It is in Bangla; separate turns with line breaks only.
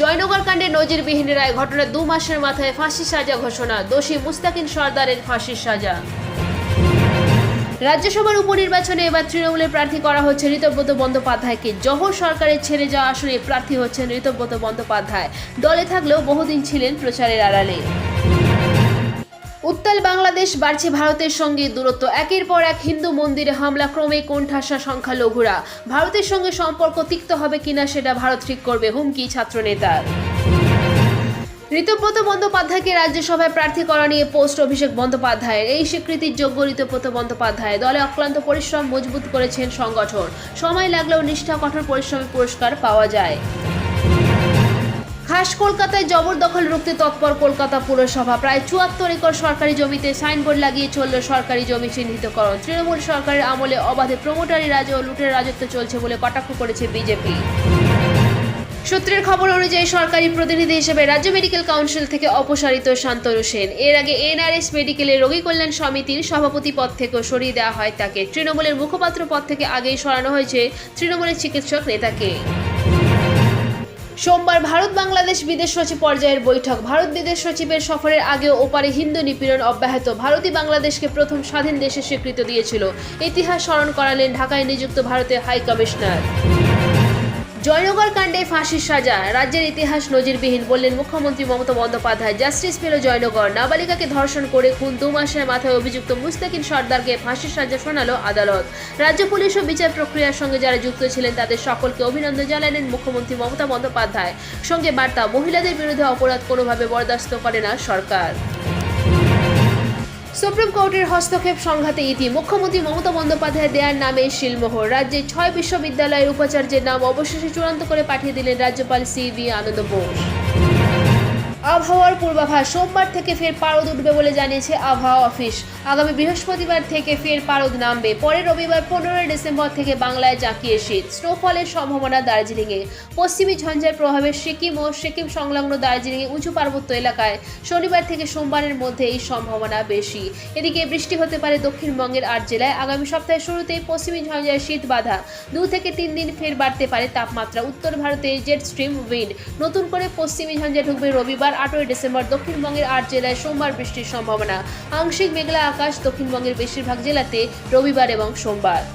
জয়নগর কাণ্ডে নজিরবিহীন রায় ঘটনার দু মাসের মাথায় ফাঁসির সাজা ঘোষণা। দোষী মুস্তাকিন সর্দারের ফাঁসির সাজা। রাজ্যসভার উপনির্বাচনে এবার তৃণমূলের প্রার্থী করা হচ্ছে ঋতব্রত বন্দ্যোপাধ্যায়কে। জহর সরকারের ছেড়ে যাওয়া আসনে প্রার্থী হচ্ছেন ঋতব্রত বন্দ্যোপাধ্যায়। দলে থাকলেও বহুদিন ছিলেন প্রচারের আড়ালে। উত্তাল বাংলাদেশ বাড়ছে ভারতের সঙ্গে দূরত্ব। একের পর এক হিন্দু মন্দিরে হামলা, ক্রমে কোণঠাসা সংখ্যালঘুরা। ভারতের সঙ্গে সম্পর্ক তিক্ত হবে কিনা সেটা ভারত ঠিক করবে হুমকি ছাত্রনেতার। ঋতব্রত বন্দ্যোপাধ্যায়কে রাজ্যসভায় প্রার্থী করা নিয়ে পোস্ট অভিষেক বন্দ্যোপাধ্যায়ের। এই স্বীকৃতির যোগ্য ঋতব্রত বন্দ্যোপাধ্যায়। দলে অক্লান্ত পরিশ্রম মজবুত করেছেন সংগঠন। সময় লাগলেও নিষ্ঠা, কঠোর পরিশ্রমের পুরস্কার পাওয়া যায়। খাস কলকাতায় জবরদখল রুখতে তৎপর কলকাতা পুরসভা। প্রায় চুয়াত্তর একর সরকারি জমিতে সাইনবোর্ড লাগিয়ে চলল সরকারি জমি চিহ্নিতকরণ। তৃণমূল সরকারের আমলে অবাধে প্রমোটারি রাজ ও লুটের রাজত্ব চলছে বলে কটাক্ষ করেছে বিজেপি। সূত্রের খবর অনুযায়ী সরকারি প্রতিনিধি হিসেবে রাজ্য মেডিকেল কাউন্সিল থেকে অপসারিত শান্তনু সেন। এর আগে এনআরএস মেডিকেলের রোগী কল্যাণ সমিতির সভাপতি পদ থেকেও সরিয়ে দেওয়া হয় তাকে। তৃণমূলের মুখপাত্র পদ থেকে আগেই সরানো হয়েছে তৃণমূলের চিকিৎসক নেতাকে। সোমবার ভারত বাংলাদেশ বিদেশ সচিব পর্যায়ের বৈঠক। ভারত বিদেশ সচিবের সফরের আগে ওপারে হিন্দু নিপীড়ন অব্যাহত। ভারতই বাংলাদেশকে প্রথম স্বাধীন দেশে স্বীকৃতি দিয়েছিল। ইতিহাস স্মরণ করালেন ঢাকায় নিযুক্ত ভারতের হাই কমিশনার। জয়নগর কাণ্ডে ফাঁসির সাজা। রাজ্যের ইতিহাস নজিরবিহীন বললেন মুখ্যমন্ত্রী মমতা বন্দ্যোপাধ্যায়। জাস্টিস পেল জয়নগর। নাবালিকাকে ধর্ষণ করে খুন দু মাসের মাথায় অভিযুক্ত মুস্তাকিন সর্দারকে ফাঁসির সাজা শোনালো আদালত। রাজ্য পুলিশ ও বিচার প্রক্রিয়ার সঙ্গে যারা যুক্ত ছিলেন, তাদের সকলকে অভিনন্দন জানালেন মুখ্যমন্ত্রী মমতা বন্দ্যোপাধ্যায়। সঙ্গে বার্তা, মহিলাদের বিরুদ্ধে অপরাধ কোনোভাবে বরদাস্ত করে না সরকার। সুপ্রিম কোর্টের হস্তক্ষেপ সংঘাতে ইতি। মুখ্যমন্ত্রী মমতা বন্দ্যোপাধ্যায় দেয়ার নামে শিলমোহর। রাজ্যে ছয় বিশ্ববিদ্যালয়ের উপাচার্যের নাম অবশেষে চূড়ান্ত করে পাঠিয়ে দিলেন রাজ্যপাল সি ভি আনন্দ বোস। আবহাওয়ার পূর্বাভাস সোমবার থেকে ফের পারদ উঠবে বলে জানিয়েছে আবহাওয়া অফিস। আগামী বৃহস্পতিবার থেকে ফের পারদ নামবে। পরে রবিবার পনেরোই ডিসেম্বর থেকে বাংলায় জাঁকিয়ে শীত। স্নোফলের সম্ভাবনা দার্জিলিংয়ে। পশ্চিমী ঝঞ্ঝার প্রভাবে সিকিম ও সিকিম সংলগ্ন দার্জিলিংয়ে উঁচু পার্বত্য এলাকায় শনিবার থেকে সোমবারের মধ্যে এই সম্ভাবনা বেশি। এদিকে বৃষ্টি হতে পারে দক্ষিণবঙ্গের আট জেলায়। আগামী সপ্তাহের শুরুতেই পশ্চিমী ঝঞ্ঝার শীত বাধা। দু থেকে তিন দিন ফের বাড়তে পারে তাপমাত্রা। উত্তর ভারতে জেট স্ট্রিম উইন্ড। নতুন করে পশ্চিমী ঝঞ্ঝা ঢুকবে রবিবার আটই ডিসেম্বর দক্ষিণবঙ্গের আট জেলায় সোমবার বৃষ্টির সম্ভাবনা। আংশিক মেঘলা আকাশ দক্ষিণবঙ্গের বেশিরভাগ জেলাতে রবিবার এবং সোমবার।